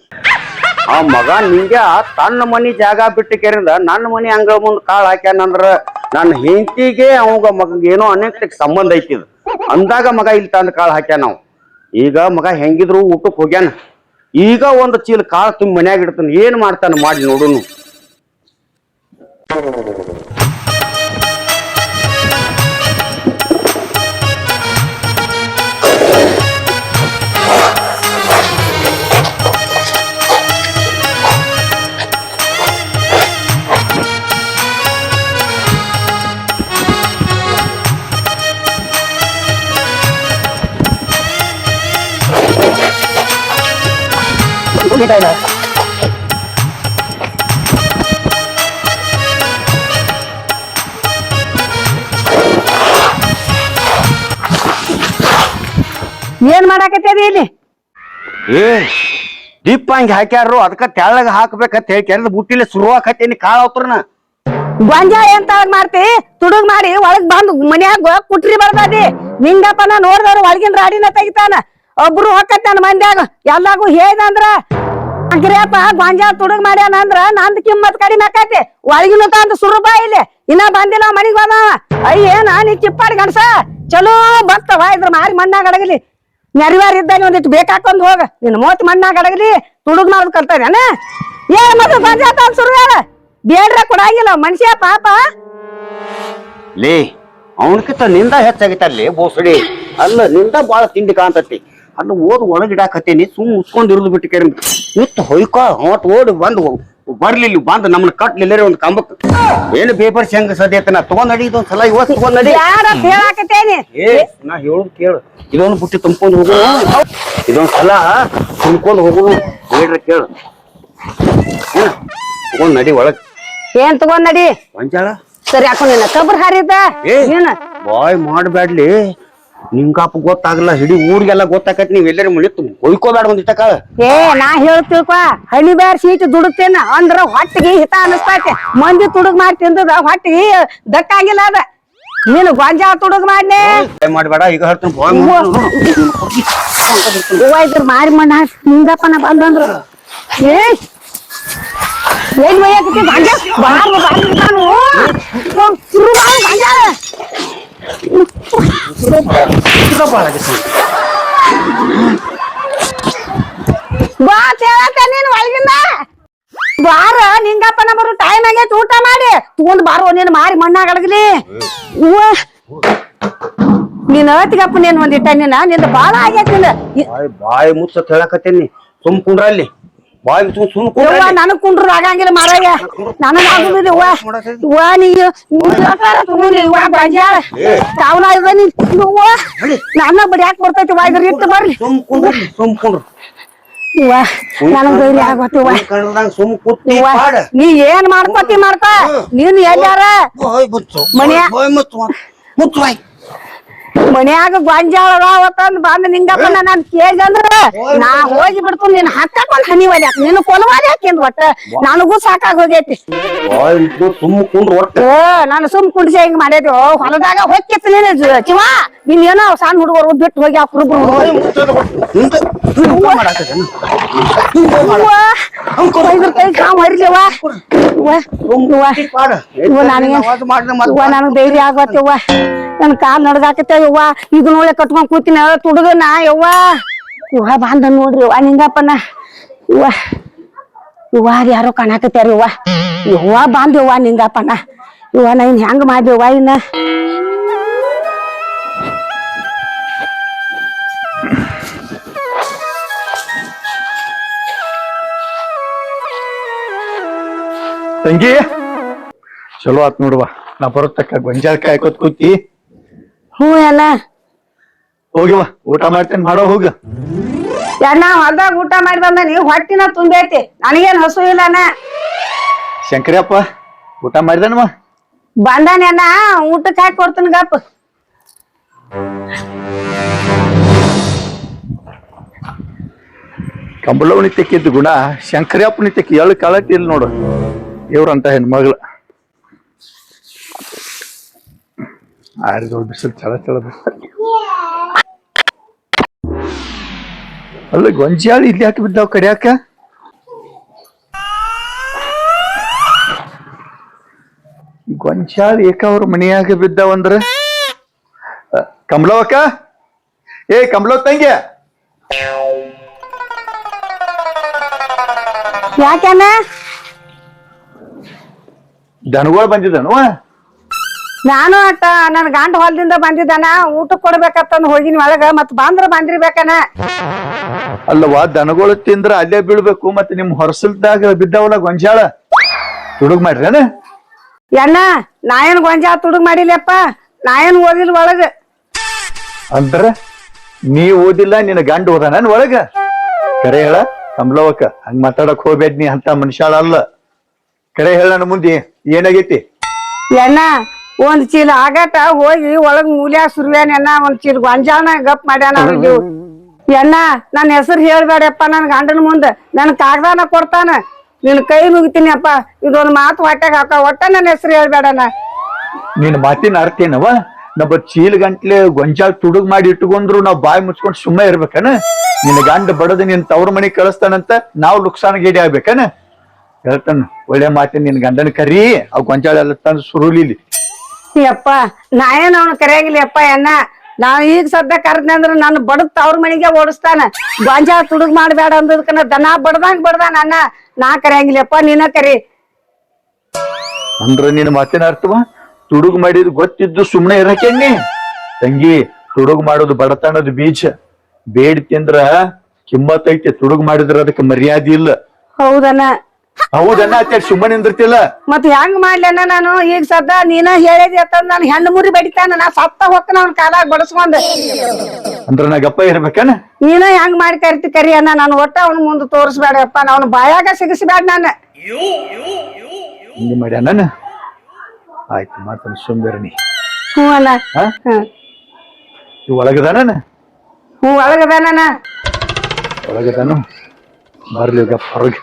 ಆ ಮಗ ನಿಂಗೆ ತನ್ನ ಮನಿ ಜಾಗ ಬಿಟ್ಟು ಕೇರಿಂದ ನನ್ನ ಮನಿ ಅಂಗಳ ಮುಂದೆ ಕಾಳು ಹಾಕ್ಯಾನಂದ್ರ ನನ್ನ ಹೆಂಡತಿಗೆ ಅವಾಗ ಮಗ ಏನೋ ಅನೇಕ ಸಂಬಂಧ ಐತಿ ಇದು. ಅಂದಾಗ ಮಗ ಇಲ್ಲಿ ತಂದು ಕಾಳು ಹಾಕ್ಯಾನ ನಾವು ಈಗ ಮಗ ಹೆಂಗಿದ್ರು ಊಟಕ್ಕೆ ಹೋಗ್ಯಾನ. ಈಗ ಒಂದು ಚೀಲ ಕಾಳು ತುಂಬ ಮನ್ಯಾಗ ಇಡ್ತಾನ. ಏನು ಮಾಡ್ತಾನೆ ಮಾಡಿ ನೋಡುನು? みたいな。ಏನ್ ಮಾಡಾಕತ್ತೇದಿ ಇಲ್ಲಿ? ಏ ದೀಪ ಹಂಗ ಹಾಕ್ಯಾರು ಅದಕ್ಕ ತೆಳ್ಳಗ ಹಾಕ್ಬೇಕಂತ ಹೇಳಿ ಕೆರೆದ ಬುಟ್ಟಿಲೆ ಶುರು ಹಾಕತ್ತೇನಿ ಕಾಳ ಅವತ್ರನ ಗೊಂಜಾಳ ಎಂತ ಮಾಡ್ತಿ? ತುಡುಗ್ ಮಾಡಿ ಒಳಗ್ ಬಂದು ಮನ್ಯಾಗ ಕುಟ್ರಿ ಬರ್ಬಾದಿ ನಿಂಗಪ್ಪನ ನೋಡ್ದವ್ರು ಒಳಗಿನ ರಾಡಿನ ತೆಗಿತಾನ. ಒಬ್ರು ಹೊಕ್ಕತ್ತಾನ ಮಂದ್ಯಾಗ ಎಲ್ಲಾಗೂ ಹೇಳ್ದಂದ್ರ ಅಗ್ರಿಯಪ್ಪ ಗೊಂಜಾಳ ತುಡುಗ್ ಮಾಡ್ಯಾನ ಅಂದ್ರ ನಂದ್ ಕಿಮ್ಮತ್ ಕಡಿಮೆ ಆಕತಿ. ಒಳಗಿನ ತಂದ್ ಸುರುಬ ಇಲ್ಲಿ. ಇನ್ನ ಬಂದಿಲ್ಲ ಮನಿಗ್ ಬಂದವ ಅಯ್ಯ ಏನ ನೀ ಕಿಪ್ಪಾಡಿ ಗಣಸ ಚಲೋ ಬರ್ತವ ಇದ್ರ ಮಾರಿ ಮಣ್ಣಾಗ ಅಡಗಲಿ. ನೆರವಾರ ಇದ್ದಾಗ ಒಂದಿಟ್ಟು ಬೇಕಾಕೊಂಡ್ ಹೋಗ. ನಿನ್ನ ಮೂವತ್ ಮಣ್ಣಾಗ ಅಡಗಲಿ ತುಡುಗ್ ಮಾಡೋದ್ ಕಲ್ತಾನ ಏನ್? ಮತ್ತೆ ಪಂಚಾಯತ್ ತಂದ್ ಸುರು ಹೇಳ ಬೇಡ್ರ ಕೊಡಂಗಿಲ್ಲ, ಮನುಷ್ಯ ಪಾಪ. ಲೇ ಅವನಕಿಂತ ನಿಂದ ಹೆಚ್ಚಾಗಿತ್ತಲ್ಲಿ ಬೋಸಡಿ. ಅಲ್ಲ, ನಿಂದ ಬಾಳ ತಿಂಡಿ ಕಾಣ್ತತಿ. ಅಲ್ಲ ಓದ್ ಒಳಗಿಡಾಕತ್ತೇನಿ ಸುಮ್ ಮುಸ್ಕೊಂಡ್ ಇರುದು ಬಿಟ್ಟು ಕೇರಿ ನಿತ್ ಹೊಯ್ಕೋ ಹೊಟ್ ಓಡಿ ಬಂದು ಬರ್ಲಿಲ್ಲ ಬಂದು ನಮ್ಮನ್ನ ಕಟ್ಲಿಲ್ಲ ಒಂದು ಕಂಬಕ್. ಏನು ಪೇಪರ್ ಹೆಂಗ ಸದ್ಯತ ನಾ ತಗೊಂಡ್ ನಡಿ ಇದೊಂದ್ ಸಲ ಇವತ್ತು ತಗೊಂಡ್ ನಡಿ. ಯಾರ ಹೇಳಾಕತ್ತೇನಿ ಏ ನಾ ಹೇಳುದು ಕೇಳು. ಇದೊಂದು ಬುಟ್ಟಿ ತುಂಬ್ಕೊಂಡು ಹೋಗು. ಇದೊಂದ್ ಸಲ ತುಂಬ್ಕೊಂಡು ಹೋಗು. ಹೇಳ್ರ ಕೇಳು. ಏನ? ತಗೊಂಡ್ ನಡಿ ಒಳಗ್. ಏನ್ ತಗೊಂಡ್ ನಡಿ? ಮಂಜಾಳ ಸರಿ ಹಾಕೊಂಡ್ ಕಬ್ರ ಹಾರಿದ. ಏ ಬಾಯ್ ಮಾಡ್ಬ್ಯಾಡ್ಲಿ. ನಿಂಗಾಪ ಗೊತ್ತಾಗಲ್ಲ ಹಿಡಿ ಊರಿಗೆಲ್ಲ ಗೊತ್ತಾಕತ್ ನೀವ್ ಎಲ್ಲರೂ ಮುಳಿತು ಹೊಯ್ಕೋಬೇಡ ಒಂದಿಟ್ಟ ಕಾಳ. ಏ ನಾ ಹೇಳ್ತಿಳ್ಕೊ ಹಣಿ ಬೇರ್ ಸೀಟ್ ದುಡುತ್ತೇನ ಅಂದ್ರ ಹೊಟ್ಟಿಗೆ ಹಿತ ಅನಸ್ತೈತೆ. ಮಂದಿ ತುಡುಗ್ ಮಾಡಿ ತಿಂದದ ಹೊಟ್ಟಿಗೆ ದಕ್ಕಾಗಿಲ್ಲ ಅದ. ನೀನು ಗೊಂಜಾಳ ತುಡುಗ್ ಮಾಡ್ನೆ ಮಾಡ್ಬೇಡ ಈಗ ಹೇಳ್ತೀನಿ ಹೂವ ಇದ್ರ ಮಾರಿ ಮಣ್ಣ ನಿಂದಪ್ಪನ ಬಂದಂದ್ರು. ಏ ಏನ್ ಗೊಂಜಾಳ? ಬಾರ್ ಬಾರ್ ನಾನು. ಗೊಂಜಾಳ. ಅಂತ ಕೇಳತ್ತ ನೀನ್ ಒಳಗಿಂದ? ಬಾರ, ನಿಂಗಪ್ಪ ಬರು ಟೈಮ್ ಆಗೈತಿ, ಊಟ ಮಾಡಿ. ತಗೊಂಡ್ ಬಾರೋ, ನೀನ್ ಮಾರಿ ಮಣ್ಣಾಗಡಗ್ಲಿ ಅಡಗಲಿ ನೀನ್ ಅತಿಗಪ್ಪ ನೀನ್ ಒಂದಿಟ್ಟ ನಿನ್ನ, ನಿಂದ ಬಾಳ ಆಗೈತಿ ಬಾಯ್ ಮುಚ್ಚತ್ ಹೇಳಕತ್ತೇನಿ. ಸುಮ್ ಕುಂಡ್ರ ಅಲ್ಲಿ ಬಾಯ್ ಮುಚ್ಕೊಂಡ್ ಸುಮ್ ಕುಂಡ್ರ ಯವ್ವ ಅಲ್ಲಿ. ನನಗ್ ಕುಂಡ್ರು ಆಗಂಗಿಲ್ಲ ಮಾರಾಯ. ನನಗ್ ಆಗುದಿಲ್ಲ ಯವ್ವ. ಯವ್ವ ನೀ ಯವ್ವ ಗೊಂಜಾಳ ಕಾವನ ಇದ ನೀ ಯವ್ವ ನನ್ನ ಬಡಿಯಾಕ ಬರ್ತೈತಿ ವಾ ಇದ್ರ ಇಟ್ಟು ಸುಮ್ ಕುಂಡ್ರ ಸುಮ್ ಕುಂಡ್ರು. ಯವ್ವ ನನಗ್ ಧೈರ್ಯ ಸುಮ್ ಕೂತಿ ಯವ್ವ, ನೀ ಏನ್ ಮಾಡ್ಕೋತಿ ಮಾಡ್ತಾ ನೀನ್ ಎಲ್ಲಾರ ಮನೆಯ ಮುಚ್ಚು ಮುಚ್ಚು ಮನ್ಯಾಗ ಗೊಂಜಾಳ ಅವತ್ತಂದ್ ಬಂದ್ ನಿಂಗಪ್ಪ ನಾನ್ ಕೇಜ್ ಅಂದ್ರ ನಾ ಹೋಗಿ ಬಿಡ್ತು ನೀನ್ ಹತ್ತಾಕೊಂಡ್ ಹನಿ ಒಲ್ಯಾಕ ನಿನ್ನ ಕೊಲವಾದ ಹಾಕಿಂದ್ ಒಟ್ಟ. ನನಗೂ ಸಾಕಾಗ ಹೋಗೈತಿ. ಓ ನಾನು ಸುಮ್ ಕುಂಡ್ಸಿ ಹಿಂಗ್ ಮಾಡೈತಿ ಓ ಹೊಲದಾಗ ಹೊಕ್ಕಿತ್ತು ನೀನ್ ಚಿವ ನೀನ್ ಏನೋ ಸಣ್ಣ ಹುಡುಗರು ಬಿಟ್ಟು ಹೋಗಿ ಆ ಕುರುಬ್ರು ಇದ್ರ ಕೈ ಹರಿಲಿವ ನನಗ್. ಧೈರ್ಯ ಆಗತ್ತವ್ವ ನನ್ ಕಾಲ್ ನಡ್ದಾಕತ್ತೆ ಯವ್ವ. ಇದು ನೋಳೆ ಕಟ್ಕೊಂಡ್ ಕೂತಿನ. ತುಡುಗನ ಯವ್ವ. ಇವ ಬಾಂಧ ನೋಡ್ರಿ ಯವ್ವ. ನಿಂಗಪ್ಪನ. ಇವ ಅದ್ ಯಾರೋ ಕಾಣಾಕತ್ಯಾರ ಯವ್ವ. ಯವ್ವ ಬಾಂಧ ಯವ್ವ, ನಿಂಗಪ್ಪನ. ಇವ ನಾ ಇನ್ ಹೆಂಗ್ ಮಾಡ್ಯವ್ವ ಇನ್ನ? ತಂಗಿ, ಚಲೋ ಆತ್ ನೋಡುವ. ನಾ ಗೊಂಜಾಳ ಕಾಯ್ಕೋತ್ ಕೂತಿ. ಹ್ಞೂ ಅಣ್ಣ. ಹೋಗಿವ ಊಟ ಮಾಡ್ತೇನೆ ಮಾಡೋ ಹೋಗ. ಅಣ್ಣ ಹೊಲ್ದಾಗ ಊಟ ಮಾಡಿ ಬಂದ ನೀವು ಹೊಟ್ಟಿನ ತುಂಬೈತಿ. ನನಗೇನ್ ಹಸು ಇಲ್ಲಣ್ಣ ಶಂಕರಪ್ಪ ಊಟ ಮಾಡಿದನವ? ಬಂದಾನೆ ಅಣ್ಣ ಊಟಕ್ಕೆ ಹಾಕಿ ಕೊಡ್ತೀನಿ ಗಪ್ಪ. ಕಂಬಳವನಿ ತೆಕ್ಕಿದ್ದು ಗುಣ ಶಂಕರಪ್ಪನಿ ತೆಕ್ಕಿ ಎಳ್ ಕಳಟಿ ಇಲ್ಲಿ ನೋಡು. ಇವ್ರಂತ ಹೆಣ್ಮಗಳು. ಆರಿದೋಳು ಬಿಸಿಲು ಚಳ ಚಳ ಅಲ್ಲ ಗೊಂಜಾಳಿ ಇಲ್ಲಿ ಯಾಕೆ ಬಿದ್ದಾವ್ ಕಡಿಯಾಕ ಗೊಂಜಾಳ ಏಕ ಅವ್ರ ಮನೆಯಾಗ ಬಿದ್ದಾವಂದ್ರ ಅಂದ್ರ? ಕಮಲವಕ್ಕ ಏ ಕಮಲವ್ ತಂಗಿ! ಯಾಕೆ ದನಗಳು ಬಂದಿದ್ದನು? ನಾನು ಅಟ್ಟ ನನ್ ಗಂಡ ಹೊಲದಿಂದ ಬಂದಿದ್ದಾನ ಊಟ ಕೊಡ್ಬೇಕತ್ತಂದ್ ಹೋಗಿನ ಒಳಗ ಮತ್ ಬಂದ್ರ ಬಂದಿರ್ಬೇಕನ? ಅಲ್ಲವಾ ದನಗಳು ತಿಂದ್ರ ಅಲ್ಲೇ ಬೀಳ್ಬೇಕು ಮತ್ತೆ ನಿಮ್ ಹೊರಸಲ್ದಾಗ ಬಿದ್ದಾವಲ್ಲ ಗೊಂಜಾಳ? ತುಡುಗ್ ಮಾಡ್ರೇನ? ಎಣ್ಣ ನಾಯನ್ ಗೊಂಜಾಳ ತುಡುಗ್ ಮಾಡಿಲ್ಲಪ್ಪ ನಾಯನ್ ಓದಿಲ್ ಒಳಗ? ಅಂದ್ರ ನೀ ಓದಿಲ್ಲ ನಿನ್ನ ಗಂಡ ಓದ ನನ್ ಒಳಗ? ಕರೆ ಹೇಳ ಕಮಲವಕ್ಕ ಹಂಗ ಮಾತಾಡಕ್ ಹೋಗ್ಬೇಡ ನೀ ಅಂತ ಮನುಷ್ಯಾಳ ಅಲ್ಲ ಕರೆ ಹೇಳ ನನ್ನ ಮುಂದೆ ಏನಾಗೈತಿ? ಎಣ್ಣ ಒಂದ್ ಚೀಲ ಆಗಟ ಹೋಗಿ ಒಳಗ್ ಮೂಲ್ಯಾಗ ಸುರ್ವೇನ ಒಂದ್ ಚೀಲ ಗೊಂಜಾನ ಗಪ್ ಮಾಡ್ಯಾನ ಅವ್ರಿಗೆ ಎಣ್ಣ ನನ್ನ ಹೆಸರು ಹೇಳ್ಬೇಡಪ್ಪ, ನನ್ ಗಂಡನ ಮುಂದ ನನ್ ಕಾಗದಾನ ಕೊಡ್ತಾನ. ನಿನ್ ಕೈ ಮುಗಿತೀನಿ ಅಪ್ಪ ಇದೊಂದ್ ಮಾತು ಹೊಟ್ಟೆಗೆ ಹಾಕ, ಒಟ್ಟ ನನ್ನ ಹೆಸರು ಹೇಳ್ಬೇಡಣ್ಣ ನಿನ್ ಮಾತಿನ ಅರ್ಥ ಏನವ? ನಮ್ಮ ಚೀಲ ಗಂಟ್ಲೆ ಗೊಂಜಾಲ್ ತುಡುಗ್ ಮಾಡಿ ಇಟ್ಕೊಂಡ್ರು ನಾವ್ ಬಾಯಿ ಮುಚ್ಕೊಂಡ್ ಸುಮ್ಮನೆ ಇರ್ಬೇಕನ? ನಿನ್ನ ಗಂಡ ಬಡದ ನಿನ್ ತವ್ರ ಮನೆಗ್ ಕಳಿಸ್ತಾನಂತ ನಾವ್ ನುಕ್ಸಾನ್ ಗೇಡಿ ಆಗ್ಬೇಕನ? ಹೇಳ್ತಾನ, ಒಳ್ಳೆ ಮಾತಿನ ನಿನ್ ಗಂಡನ ಕರಿ, ಆ ಗೊಂಜಾಳ ಎಲ್ಲ ತಂದು ಸುರುಲಿಲಿ ಯಪ್ಪ ನಾ ಏನ್ ಅವ್ನ ಕರೆಯಂಗಿಲ್ಲ ಯಪ್ಪ ಅಣ್ಣ. ನಾ ಈಗ ಸದ್ಯ ಕರೆದ್ನೆ ಅಂದ್ರ ನನ್ನ ಬಡದ್ ತವ್ರ ಮನೆಗೆ ಓಡಿಸ್ತಾನ. ಗೊಂಜಾಳ ತುಡುಗ್ ಮಾಡ್ಬೇಡ ಅಂದದಕ್ಕನ ದನ ಬಡ್ದಂಗ್ ಬಡ್ದಾನ ಅನ್ನ ನಾ ಕರೆಯಂಗಿಲ್ಲಪ್ಪ ನೀನ ಕರಿ. ಅಂದ್ರ ನಿನ್ನ ಮಾತಿನ ಅರ್ಥವ? ತುಡುಗ್ ಮಾಡಿದ್ ಗೊತ್ತಿದ್ದು ಸುಮ್ನೆ ಇರಕೇನಿ ತಂಗಿ ತುಡುಗ್ ಮಾಡೋದು ಬಡತನದ ಬೀಜ. ಬೇಡ ತಿಂದ್ರ ಕಿಮ್ಮತ್ ಐತಿ ತುಡುಗ್ ಮಾಡಿದ್ರ ಅದಕ್ಕೆ ಮರ್ಯಾದೆ ಇಲ್ಲ. ಹೌದಣ್ಣ. ಹೌದನ್ನ ಅಂತೇಳಿ ಸುಮ್ಮನೆ ನಿಂದಿರ್ತಿಲ್ಲ. ಮತ್ ಹೆಂಗ್ ಮಾಡ್ಲೇನ ನಾನು? ಈಗ ಸದ್ದ ನೀನ ಹೇಳಿದಿ ಅಂತಂದ್ ನಾನು ಹೆಣ್ಣು ಮುರಿ ಬಡಿತಾನ ನಾ ಸತ್ತ ಹೋಗ್ತಾನ ಅವ್ನ ಕಾಲಾಗ ಬಡಸ್ಕೊಂಡ್. ಅಂದ್ರ ನಾ ಗಪ್ಪ ಇರ್ಬೇಕನ? ನೀನ ಹೆಂಗ್ ಮಾಡಿ ಕರಿತಿ ಕರಿ ಅಣ್ಣ ನಾನು ಒಟ್ಟ ಅವ್ನ ಮುಂದೆ ತೋರಿಸ್ಬೇಡಪ್ಪ ಅವ್ನ ಬಾಯಾಗ ಸಿಗಿಸ್ಬೇಡ ನಾನು. ಹಿಂಗೆ ಮಾಡ್ಯ ನಾನು ಆಯ್ತು ಮಾಡ್ತಾನೆ ಸುಂದರಣಿ ಹ್ಞೂ ಅಣ್ಣ ಇವ್ ಒಳಗದಾನ ಹ್ಞೂ ಒಳಗದಾನ ಒಳಗದಾನು? ಬರ್ಲಿ ಗಪ್ಪ ಹೊರಗೆ.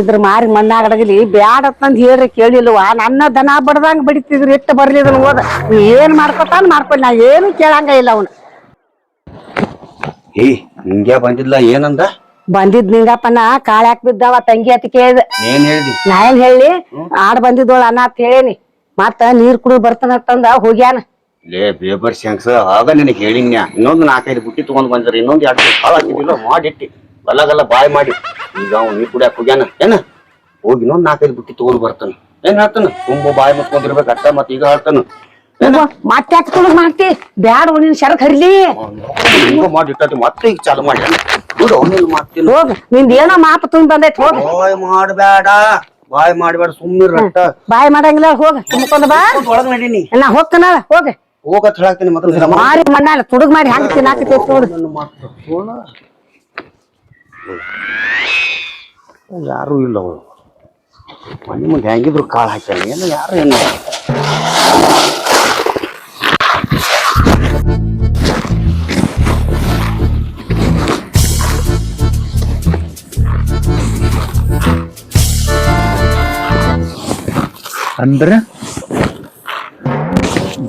ಇದ್ರ ಮಾರಿ ಮಣ್ಣಾಗಡಗಲಿ ಬ್ಯಾಡ ಅಂತಂದ್ ಹೇಳ್ರಿ ಕೇಳಿಲ್ವಾ? ನನ್ನ ದನ ಬಡ್ದಂಗ್ ಬಡಿತಿದ್ರು ಇಟ್ಟು ಬರ್ಲಿದನ್ ಹೋದ? ನೀ ಏನ್ ಮಾಡ್ಕೊತಾನ ಮಾಡ್ಕೊಳ್ಳಿ ನಾ ಏನು ಕೇಳಂಗ ಇಲ್ಲ ಅವನು. ಏ ನಿಂಗ್ಯಾ ಬಂದಿದ್ಲ ಏನಂದ? ಬಂದಿದ್ ನಿಂಗಪ್ಪನ ಕಾಳ್ಯಾಕ್ ಬಿದ್ದವ ತಂಗಿ ಅತಿ ಕೇಳಿದ. ಏನ್ ಹೇಳ್ದಿ? ನಾ ಏನ್ ಹೇಳಿ ಆಡ್ ಬಂದಿದ್ದೋಳ ಅನ್ನ ಅಂತ ಹೇಳೇನಿ. ಮತ್ತ ನೀರ್ ಕುಡಿದು ಬರ್ತಾನಂತಂದ ಹೋಗ್ಯಾನ. ಲೇ ಬೇಬರ್ ಶಂಕ್ಸ ಆಗ ನಿನಗೆ ಹೇಳಿನ ಇನ್ನೊಂದು ನಾಲ್ಕೈದು ಬುಟ್ಟಿ ತಗೊಂಡ್ ಬಂದ್ರಿ ಇನ್ನೊಂದು ಎರಡು ಮಾಡಿಟ್ಟಿ. ಗಲ್ಲ ಬಾಯ್ ಮಾಡಿ ಈಗ ಅವ್ನು ನೀರು ಕುಡಿಯಾಕ ಹೋಗ್ಯಾನ. ಏನ? ಹೋಗಿ ಇನ್ನೊಂದ್ ನಾಲ್ಕೈದು ಬುಟ್ಟಿ ತಗೊಂಡು ಬರ್ತಾನ. ಏನ್ ಹೇಳ್ತಾನ? ತುಂಬ ಬಾಯ್ ಮುಚ್ಕೊಂಡಿರ್ಬೇಕು ಅಟ್ಟ ಮತ್ತೆ ಈಗ ಹೇಳ್ತಾನ. ಮತ್ತೆ ತುಳುಗ್ ಮಾಡ್ತಿ? ಬ್ಯಾಡ ನಿನ್ ಶರಕ್ ಹರಿಲಿ. ಹಿಂಗ ಇಟ್ಟ ಮತ್ತೆ ಈಗ ಚಾಲು ಮಾಡಿ. ನೋಡು ಅವನಿಲ್ ಮಾಡ್ತೀನಿ ಹೋಗ್ನಿಂದ ಏನೋ ಮಾಪ ತುಂಬ ಬಂದೈತ್ ಹೋಗ್. ಬಾಯ್ ಮಾಡಬೇಡ. ಬಾಯ್ ಮಾಡಬೇಡ ಸುಮ್ಮನೆ ರಟ್ಟ ಬಾಯ್ ಮಾಡಂಗಿಲ್ಲ ಹೋಗ್. ತುಂಬ್ಕೊಂಡ್ ಬಾ. ಒಳಗ್ ನಡೀನಿ ನಾ. ಹೋಗ್ತಾನ ಹೋಗ. ಹೋಗತ್ ಹೇಳಾಕ್ತೀನಿ ಮತ್ತೆ ಮಾರಿ ಮಣ್ಣಲ್ಲ ತುಡುಗ್ ಮಾಡಿ ಹಂಗ ತಿನ್ನಾಕತೈತಿ ನೋಡು. ಯಾರು ಇಲ್ಲ ಅವಳು ಮನೆ ಮುಂದೆ ಹೆಂಗಿದ್ರು ಕಾಳು ಹಾಕ್ಯಾನ? ಏನು ಯಾರು ಏನು? ಅಂದ್ರೆ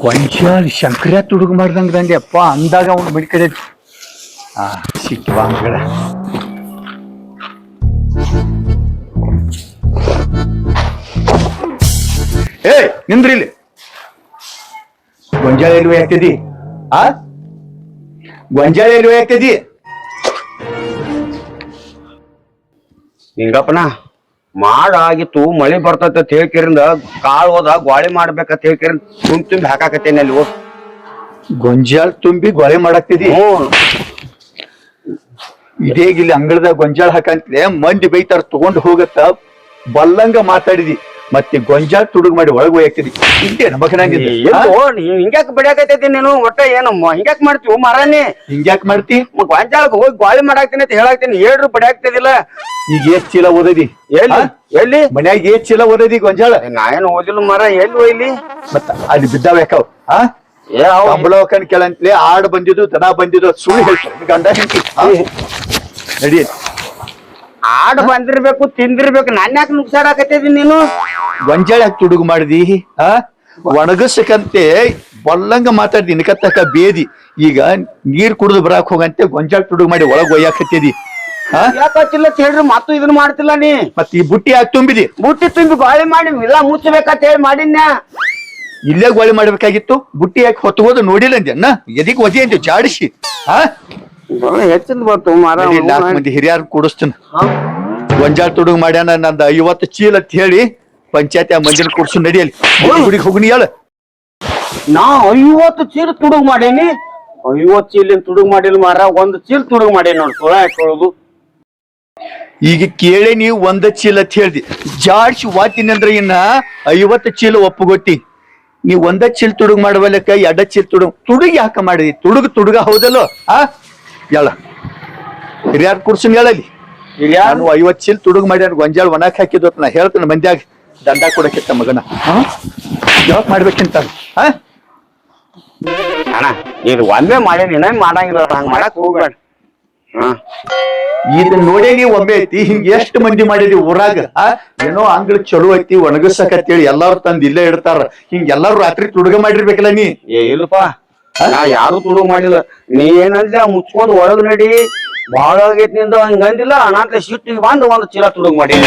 ಗೊಂಚಾಲ್ ಶಂಕರ ತುಡುಗು ಮಾಡ್ದಂಗೆ ದಂಡೆ ಅಪ್ಪ, ಅಂದಾಗ ಅವ್ನು ಬಿಡ್ಕಡೆ ಕಡೆ ಆ ಸಿಟ್ಟು ಏ ನಿಂದ್ರಿ ಇಲ್ಲಿ. ಗೊಂಜಾಳ ಎಲ್ಲಿ ಯಾಕದಿ ಆ? ಗೊಂಜಾಳ ಎಲ್ಲಿ ಯಾಕದಿ ಹಿಂಗಪ್ಪನ ಮಾಡ ಆಗಿತ್ತು ಮಳೆ ಬರ್ತೈತೆ ಅಂತ ಹೇಳ್ಕಿರಿಂದ ಕಾಳು ಹೋದ ಗ್ವಾಳಿ ಮಾಡ್ಬೇಕಂತ ಹೇಳ್ಕಿರಿಂದ ತುಂಬ ತುಂಬಿ ಹಾಕಾಕತ್ತೇನೆ ಅಲ್ಲಿ ಹೋಗಿ. ಗೊಂಜಾಳ ತುಂಬಿ ಗೊಳೆ ಮಾಡಾಕ್ತಿದಿ ಇದೇಗಿಲ್ಲಿ ಅಂಗಳದಾಗ ಗೊಂಜಾಳ ಹಾಕಂತಿದೆ ಮಂದಿ ಬೈತಾರ ತಗೊಂಡು ಹೋಗತ್ತ ಬಲ್ಲಂಗ ಮಾತಾಡಿದಿ. ಮತ್ತೆ ಗೊಂಜಾಳ ತುಡುಗ್ ಮಾಡಿ ಒಳಗೆ ಹೋಗ್ತೀನಿ ಹಿಂಗೆ ನೀ ಹಿಂಗ್ಯಾಕ್ ಬಡಿಯಾಕತ್ತೈತಿ ನೀನು? ಒಟ್ಟ ಏನು ಹಿಂಗ್ಯಾಕ್ ಮಾಡ್ತೀವಿ ಮರಾನಿ ಹಿಂಗ್ಯಾಕ್ ಮಾಡ್ತಿ? ಗೊಂಜಾಳಕ್ ಹೋಗಿ ಗಾಳಿ ಮಾಡಾಕ್ತೀನಿ ಅಂತ ಹೇಳಾಕ್ತೀನಿ. ಹೇಳ್ರು ಬಡಿಯಾಕ್ತಿದಿಲ್ಲ. ಈಗ ಎಷ್ಟ್ ಚೀಲ ಓದದಿ? ಎಲ್ಲಿ? ಎಲ್ಲಿ? ಮನ್ಯಾಗ ಎಷ್ಟ್ ಚೀಲ ಓದದಿ ಗೊಂಜಾಳ? ನಾ ಏನು ಓದಿಲ್ಲ ಮರ ಎಲ್ಲಿ ಒಯ್ಲಿ ಮತ್ತ ಅಲ್ಲಿ ಬಿದ್ದಾವ ಯಾಕವ್? ಆ? ಕಂಬಳಕನ್ ಕೇಳಂತ್ಲೆ ಆಡ್ ಬಂದಿದ್ದು ದನ ಬಂದಿದ್ದು ಸುಳ್ಳು ಹೇಳ್ತಾರೆ. ಗಂಡ ನಡಿ. ಆಡ್ ಬಂದಿರ್ಬೇಕು ತಿಂದಿರ್ಬೇಕು ನಾನ್ ಯಾಕೆ ನುಗ್ಸಾಡಾಕತ್ತಿದಿ ನೀನು? ಗೊಂಜಾಳ ಹಾಕಿ ತುಡುಗು ಮಾಡಿದಿ? ಆ ಒಣಗಸಕಂತೆ ಬಲ್ಲಂಗ ಮಾತಾಡ್ದಿ ನಿಕತ್ತಕ ಬೇದಿ. ಈಗ ನೀರ್ ಕುಡಿದು ಬರಾಕ್ ಹೋಗಂತೆ ಗೊಂಜಾಳ ತುಡುಗು ಮಾಡಿ ಒಳಗ್ ಒಯ್ಯಾಕತ್ತಿದಿ. ಆ ಯಾಕೆ ಹಚ್ಚಿಲ್ಲ ಅಂತ ಹೇಳ್ರಿ ಮತ್ತು ಇದನ್ನ ಮಾಡ್ತಿಲ್ಲ ನೀ. ಮತ್ ಈ ಬುಟ್ಟಿ ಯಾಕೆ ತುಂಬಿದಿ? ಬುಟ್ಟಿ ತುಂಬಿ ಗೋಳಿ ಮಾಡಿ ಇಲ್ಲ ಮುಚ್ಚಬೇಕಂತ ಹೇಳಿ ಮಾಡಿನ್ಯಾ. ಇಲ್ಲೇ ಗೋಳಿ ಮಾಡ್ಬೇಕಾಗಿತ್ತು? ಬುಟ್ಟಿ ಯಾಕೆ ಹೊತ್ಕೋದು ನೋಡಿಲ್ಲ ಅಂದ್ಯನ್ನ ಎದಿಕ್ ಒದಿ ಅಂತ ಜಾಡಿಸಿ ಆ ಮರ ನಾಲ್ಕ್ ಮಂದಿ ಹಿರಿಯರ್ ಕೂಡಿಸ್ತೀನಿ. ಗೊಂಜಾಳ ತುಡುಗ್ ಮಾಡ್ಯಾನ ನಂದು ಐವತ್ತು ಚೀಲ ಅಂತ ಹೇಳಿ ಪಂಚಾಯತಿ ಆ ಮಂದಿನ ಕೂಡ್ಸು ನಡಿಯಲ್ಲಿ ಹುಡುಗಿ ಹೋಗುನಿ ಹೇಳ. ನಾ ಐವತ್ತು ಚೀಲ ತುಡುಗ್ ಮಾಡೇನಿ. ಐವತ್ತು ಚೀಲ ತುಡುಗ್ ಮಾಡಿಲ್ಲ ಮಾರ ಒಂದು ಚೀಲ ತುಡುಗ್ ಮಾಡೇನಿ ನೋಡಿ ಹಾಕೊಳ್ಳೋದು ಈಗ ಕೇಳಿ ನೀವು ಒಂದ ಚೀಲ ಅಂತ ಹೇಳ್ದಿ. ಜಾಡ್ಸಿ ವಾತಿನಿ ಅಂದ್ರೆ ಇನ್ನ ಐವತ್ತು ಚೀಲ ಒಪ್ಪುಗೊಟ್ಟಿ. ನೀವ್ ಒಂದ ಚೀಲ ತುಡುಗ್ ಮಾಡವಲ್ಲಕ್ಕ ಎಡ ಚೀಲ ತುಡುಗ್ ತುಡುಗ್ ಯಾಕ ಮಾಡಿದಿ ತುಡುಗ್ ತುಡುಗ ಹೌದಲ್ಲೋ ಆ? ಹೇಳ. ಹಿರಿಯಾರ್ ಕುರ್ಸಿ ಹೇಳಲಿ ನಾನು ಐವತ್ ಚೀಲ ತುಡುಗ್ ಮಾಡ್ಯಾನ ಗೊಂಜಾಳ ಒಣಕ್ ಹಾಕಿದ್ ನಾ ಹೇಳ್ತೇನೆ ಮಂದ್ಯಾಗ. ದಂಡ ಕೊಡಕ್ಕಿತ್ತ ಮಗನ. ಯಾವಾಗ ಮಾಡ್ಬೇಕಿಂತ? ಹಾ? ಅಣ್ಣ ಇದು ಒಂದೇ ಮಾಡೇನಿ ಇನ್ನೇನ್ ಮಾಡಂಗಿಲ್ಲ ಹಂಗ ಮಾಡಕ್ ಹೋಗ್ಬೇಡ. ಹಾ? ಇದನ್ನ ನೋಡೇನಿ ಒಮ್ಮೆ ಐತಿ ಹಿಂಗ್ ಎಷ್ಟ್ ಮಂದಿ ಮಾಡಿದಿ ಊರಾಗ? ಆ? ಏನೋ ಅಂಗಳ ಚಲೋ ಐತಿ ಒಣಗಸಕತ್ತೇಳಿ ಎಲ್ಲಾರು ತಂದ್ ಇಲ್ಲೇ ಇಡ್ತಾರ. ಹಿಂಗ್ ಎಲ್ಲಾರು ರಾತ್ರಿ ತುಡುಗ ಮಾಡಿರ್ಬೇಕಲ್ಲ ನೀ? ಏ ಇಲ್ಲಪ್ಪ. ನಾ ಯಾರು ತುಡುಗ್ ಮಾಡಿಲ್ಲ. ನೀ ಏನಂದ್ರೆ ಮುಚ್ಕೊಂಡ್ ಒಳಗ್ ನಡಿ. ಬಾಳ ಆಗೈತಿ ನಿಂದ ಹಂಗಂದಿಲ್ಲ ಅನಾಥ ಸಿಟ್ಟಿಗೆ ಬಂದು ಒಂದು ಚೀಲ ತುಡುಗ್ ಮಾಡಿ.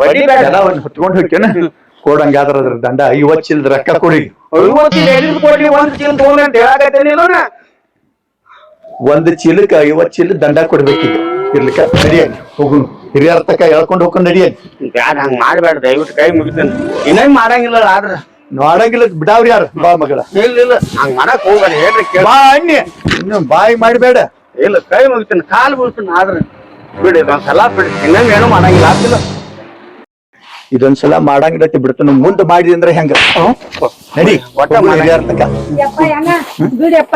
ಬಡಿ ಬೇಡ ಎಲ್ಲ ಒಂದ್ ಹೊತ್ಕೊಂಡ್ ಹೋಗ್ತೇನ ಕೊಡಂಗಾದ್ರ ಅದ್ರ ದಂಡ ಐವತ್ ಚೀಲದ ರೊಕ್ಕ ಕೊಡಿ. ಐವತ್ತು ಕೊಡ್ಲಿ? ಒಂದ್ ಚೀಲ ತಗೊಂಡ್ರೆ ಅಂತ ನೀನು ಒಂದ್ ಚೀಲಕ್ಕ ಐವತ್ ಚೀಲ ದಂಡ ಕೊಡ್ಬೇಕೀಗ ಇರ್ಲಿಕ್ಕ ನಡಿಯಲ್ಲಿ ಹೋಗು ಹಿರಿಯರ ತಕ ಹೇಳ್ಕೊಂಡು ಹೋಗ್ಕೊಂಡು ಬ್ಯಾಡ ಹಂಗ ಮಾಡ್ಬೇಡ ದಯವಿಟ್ಟು ಕೈ ಮುಗಿತೇನೆ. ಇನ್ನೇನ್ ಮಾಡಂಗಿಲ್ಲ ಆದ್ರ. ನೋಡಂಗಿಲ್ಲ ಬಿಡಾವ್ರಿ ಯಾರು? ಬಾ ಮಗಳ. ಇಲ್ಲ ಇಲ್ಲ. ಹಂಗ ಮಾಡಕ್ ಹೋಗ್ಬೇಡ ಹೇಳ್ರಿ ಕೇಳ ಬಾ ಅಣ್ಣಿ. ಇನ್ನು ಬಾಯಿ ಮಾಡಬೇಡ. ಇಲ್ಲ ಕೈ ಮುಗಿತೀನಿ ಕಾಲು ಮುಗಿತೀನಿ ಆದ್ರೆ ಬಿಡಿ ಒಂದ್ಸಲ ಬಿಡಿ. ಇನ್ನೇನ್ ಏನು ಮಾಡಂಗಿಲ್ಲ ಆಗ್ತಿಲ್ಲ. ಇದೊಂದ್ಸಲ ಮಾಡಂಗಿರತ್ತೆ ಬಿಡ್ತಾನ ಮುಂದೆ ಮಾಡಿದಿ ಅಂದ್ರೆ ಹೆಂಗ? ನಡಿ. ಒಟ್ಟ ಮಾಡಂಗಿಲ್ಲ. ಹಿರಿಯರ ತಕ? ಯಪ್ಪ ಬಿಡಪ್ಪ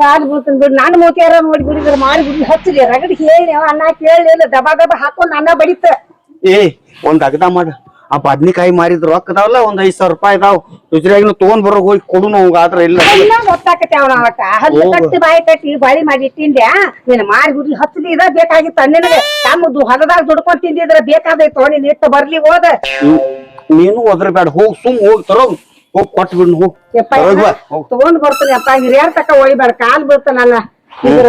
ಕಾಲ್ ಬೀಳ್ತಾನ ಬಿಡು. ನಾನು ಮೂತಿಯಾರ ನೋಡಿ ಬಿಡಿದ್ರ ಮಾಡಿ ಬಿಡಿ ಹಚ್ಚಿ ರಗಡ್ ಹೇಳಿ ಅನ್ನ ಕೇಳಲಿಲ್ಲ ದಬಾ ದಬಾ ಹಾಕೊಂಡು ಅನ್ನ ಬಡಿತ. ಏ ಒಂದ್ ಅಗದ ಮಾಡ. ಆ ಬದ್ನಿಕಾಯಿ ಮಾರಿದ್ರ ರೊಕ್ಕ ಅದಾವಲ್ಲ ಒಂದ್ ಐದ್ ಸಾವಿರ ರೂಪಾಯಿ ಅದಾವ್. ಉಜ್ರಿಯಾಗಿನ ತಗೊಂಡ್ ಬರೋ ಹೋಗಿ ಕೊಡು ನಾವು ಆದ್ರ ಇಲ್ಲ. ಎಲ್ಲ ಗೊತ್ತಾಕತ್ತೆ ಅವನ ಅವತ್ತ ಹಲ್ಲು ಕಟ್ಟಿ ಬಾಯಿ ಕಟ್ಟಿ ಬಾಳಿ ಮಾಡಿ ಇಟ್ಟಿಂದೆ ನೀನ್ ಮಾರಿ ಗುಡಿ ಹಚ್ಚಲಿ ಇದ ಬೇಕಾಗಿತ್ತು ನಿನಗೆ ತಮ್ಮದು ಹೊಲದಾಗ ದುಡ್ಕೊಂಡ್ ತಿಂದಿದ್ರ ಬೇಕಾದೈತೋ ನೀನ್ ಇಟ್ಟು ಬರ್ಲಿ ಹೋದ. ನೀನು ಒದ್ರಬೇಡ ಹೋಗ್ ಸುಮ್ ಹೋಗಿ ತರೋ. ಹೋಗ್ ಕೊಟ್ಬಿಡ್ ಹೋಗ್. ತಗೊಂಡ್ ಬರ್ತಾನೆ ಅಪ್ಪ ಹಿರಿಯರ್ ತಕ ಒಯ್ಬೇಡ ಕಾಲ್ ಬೀಳ್ತಾನಲ್ಲ. ಇದ್ರ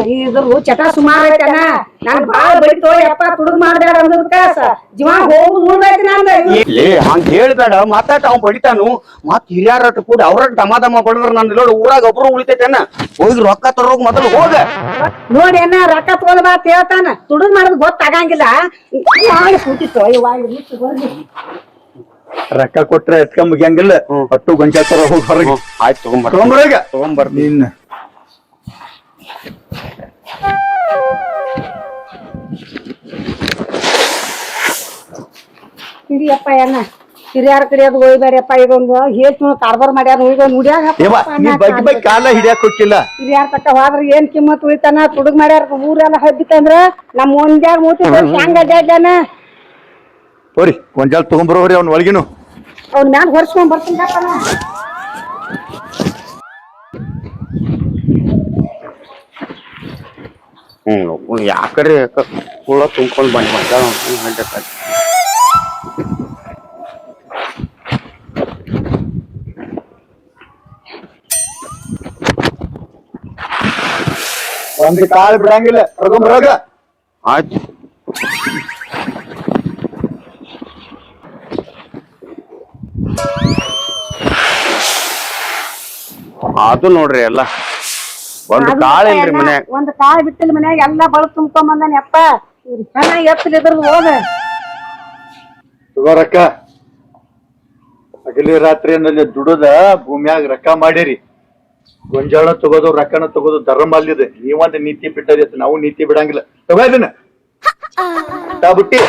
ಚಟ ಸುಮಾರ ಐತನ ನನ್ ಬಾಳ ಬಡಿತೋ ಯಪ್ಪ ತುಡುಗ್ ಮಾಡ್ಬೇಡ ಅಂದದ್ಕ ಸ- ಜೀವ ಹೋಗುದು ಉಳ್ದೈತಿ ನಂದ ಲೇ ಹಂಗ ಹೇಳ್ಬೇಡ. ಮಾತಾಟ ಅವ್ ಬಡಿತಾನು. ಮತ್ ಹಿರಿಯಾರ ಕೂಡ ಅವ್ರ ಟಮಾಟಮ ಬಡದ್ರ ನನ್ ನೋಡಿ ಊರಾಗ ಒಬ್ರು ಉಳಿತೈತೇನ ಹೋಗಿ ರೊಕ್ಕ ತರೋಗ್ ಮೊದಲು ಹೋಗ. ನೋಡಿ ಅಣ್ಣ ರೊಕ್ಕ ತಗೊಂಡ್ ಬಾ ಹೇಳ್ತಾನ. ತುಡುಗ್ ಮಾಡೋದ್ ಗೊತ್ತಾಗಂಗಿಲ್ಲ. ಕೂತಿತ್ತು. ರೊಕ್ಕ ಕೊಟ್ರೆ ಎತ್ಕೊಂಡ್ ಮುಗಿಯಂಗಿಲ್ಲ. ಒಟ್ಟು ಗಂಟೆ ತರ ಹೋಗಿ ಹೊರಗೆ. ಆಯ್ತು ತಗೊಂಬರ್ ತಗೊಂಬರಾಗ ತಗೊಂಬರ್ ನೀನ್ ಹಿರಿಯಪ್ಪ ಅಣ್ಣ ಹಿರಿಯಾರ ಕಡೆಯದು ಈಗ ಇದೊಂದು ಹೇಳ್ತು ಕಾರ್ಬಾರ್ ಮಾಡ್ಯಾರ ಹುಡಿಯಾಗ ನೀ ಬಗ್ಗೆ ಬಗ್ಗೆ ಕಾಲ ಹಿಡಿಯಾಕ ಹೋಗಿಲ್ಲ ಹಿರಿಯಾರ ತಕ್ಕ ಹೋದ್ರ ಏನ್ ಕಿಮ್ಮತ್ ಉಳಿತಾನ? ತುಡುಗ್ ಮಾಡ್ಯಾರ ಊರೆಲ್ಲ ಹಬ್ಬಿತಂದ್ರ ನಮ್ಮ ಒಂದ್ಯಾಗ ಮೂತಿ ಹೆಂಗ ಅಡ್ಡಾಡ್ಯಾನ ಹೋರಿ ಗೊಂಜಾಳ ತಗೊಂಬರೋರಿ ಅವ್ನ ಒಳಗಿನು. ಅವ್ನ ಮ್ಯಾಲ ಹೊರ್ಸ್ಕೊಂಡ್ ಬರ್ತೀನಿ ಹ್ಮ್. ಯಾಕರೆ ಕುಳ ತುಂಬ್ಕೊಂಡ್ ಬಂದ್ ಮಾಡ್ದ ಒಂದ್ ಬಿಡಂಗಿಲ್ಲ. ಆಯ್ತು. ಅದು ನೋಡ್ರಿ ಎಲ್ಲ. ಒಂದ್ ಕಾಳ ಇಲ್ರಿ ಮನ್ಯಾಗ. ಒಂದ್ ಕಾಳ ಬಿಟ್ಟಿಲ್ಲ ಮನ್ಯಾಗ ಎಲ್ಲಾ ಬಳ ತುಂಬ್ಕೊಂಡ್ ಬಂದಾನ ಯಪ್ಪ. ಇವ್ರ್ ಹೆಣ ಎತ್ತಲಿ ಇದ್ರದ್ ಹೋಗ ತಗೋರಕ್ಕ ಹಗಲಿ ರಾತ್ರಿ ನಲ್ಲಿ ದುಡದ ಭೂಮ್ಯಾಗ ರೊಕ್ಕ ಮಾಡಿರಿ. ಗೊಂಜಾಳ ತಗೋದು ರೊಕ್ಕನ ತಗೋದು ಧರ್ಮ ಅಲ್ಲಿದೆ. ನೀವಂದ ನೀತಿ ಬಿಟ್ಟರಿ ನಾವು ನೀತಿ ಬಿಡಂಗಿಲ್ಲ. ತಗೋ ಇದನ್ನ. ಬುಟ್ಟಿ.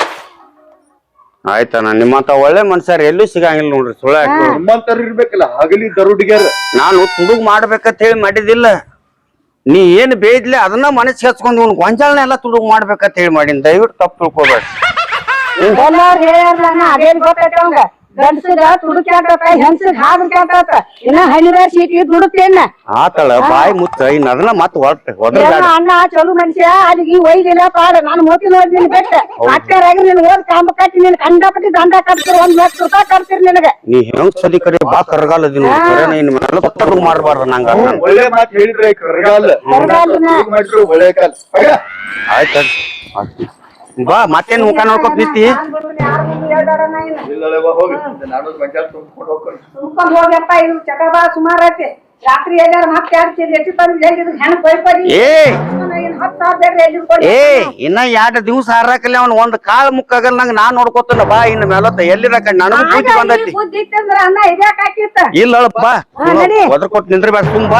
ಆಯ್ತಣ್ಣ ನಿಮ್ಮಂತ ಒಳ್ಳೆ ಮನುಷ್ಯರು ಎಲ್ಲೂ ಸಿಗಂಗಿಲ್ಲ ನೋಡ್ರಿ ಸುಳ್ಳ ನಿಮ್ಮಂತರ್ ಇರ್ಬೇಕಲ್ಲ ಹಗಲಿ ದರುಡಿಗ್ಯಾರ ನಾನು ತುಡುಗ್ ಮಾಡ್ಬೇಕಂತ ಹೇಳಿ ಮಾಡಿದಿಲ್ಲ. ನೀ ಏನ್ ಬೇಯ್ದ್ಲೆ ಅದನ್ನ ಮನಸ್ಸಿಗೆ ಹಚ್ಕೊಂಡು ಇವ್ನು ಗೊಂಜಾಳನ ಎಲ್ಲ ತುಡುಗ್ ಮಾಡ್ಬೇಕಂತ ಹೇಳಿ ಮಾಡಿನ್. ದಯವಿಟ್ಟು ತಪ್ಪು ತಿಳ್ಕೊಬೇಡ. ಗಂಡಸಿಗ ತುಡುಕ್ಯಾಟ ಹೆಂಗಸಿಗ್ ಹಾದ್ರ ಇನ್ನ ಹಳ್ಳಿದ ಸೀಟಿ ದುಡುಕ್ತೇನ ಆತಳ ಬಾಯಿ ಮುಚ್ಚ ಇನ್ ಅದನ್ನ ಮತ್ ಹೊರಟ ಏನೋ ಅಣ್ಣ ಚಲೋ ಮನುಷ್ಯ ಅಲ್ಲಿಗೆ ಒಯ್ದಿಲ್ಲ ಪಾಡ ನಾನು ಮೋತಿ ನೋಡಿದ್ದೀನಿ ಬೆಟ್ಟ. ಅಕ್ಕರಾಗಿ ನೀನ್ ಓದ್ ಕಾಂಬ ಕಟ್ಟಿ ನೀನ್ ಕಂಡಪಟ್ಟಿ ದಂಡ ಕಟ್ತೀರಿ ಒಂದ್ ಲಕ್ಷ ರೂಪಾಯಿ ಕಟ್ತೀರಿ ನಿನಗೆ. ನೀ ಹೆಂಗ್ ಕರೆ ಬಾ ಕರಗಾಲದಿ ದಿನ ನೀನ್ ಮೇಲೆ ತಪ್ಪು ಮಾಡ್ಬಾರ್ದು ನಂಗ. ಒಳ್ಳೆ ಮಾತು ಹೇಳಿದ್ರೆ ಕರಗಾಲ. ಕರಗಾಲನ. ಮಾಡಿದ್ರು ಒಳ್ಳೆ ಕಾಲ. ಹೋಗ. ಆಯ್ತ. ಬಾ ಮತ್ತೇನ್ ಮುಖ ನೋಡ್ಕೊತ ನಿಂತಿ? ರಾತ್ರಿ ಎಲ್ಲಾರ ಮತ್ತೆ ಏ! ಇನ್ನ ಎರಡ್ ದಿವ್ಸ ಹಾರಕಲ್ಲ ಅವ್ನ ಒಂದ್ ಕಾಲ್ ಮುಕ್ಕಾಗಲ್ ನಂಗ ನಾನ್ ನೋಡ್ಕೋತನ. ಬಾ ಇನ್ನ ಮೇಲತ್ತ ಎಲ್ಲಿರ ಕಣ್? ನನಗೂ ಬಂದೈತಿ. ಬುದ್ಧಿ ಇತ್ತಂದ್ರ ಅನ್ನ ಇದ್ಯಾಕ್ ಹಾಕಿತ್ತ? ಇಲ್ಲ ಬಾ. ಒದ್ರ ಕೊಟ್ಟು ನಿಂದ್ರ ಬೇಡ ತುಂಬ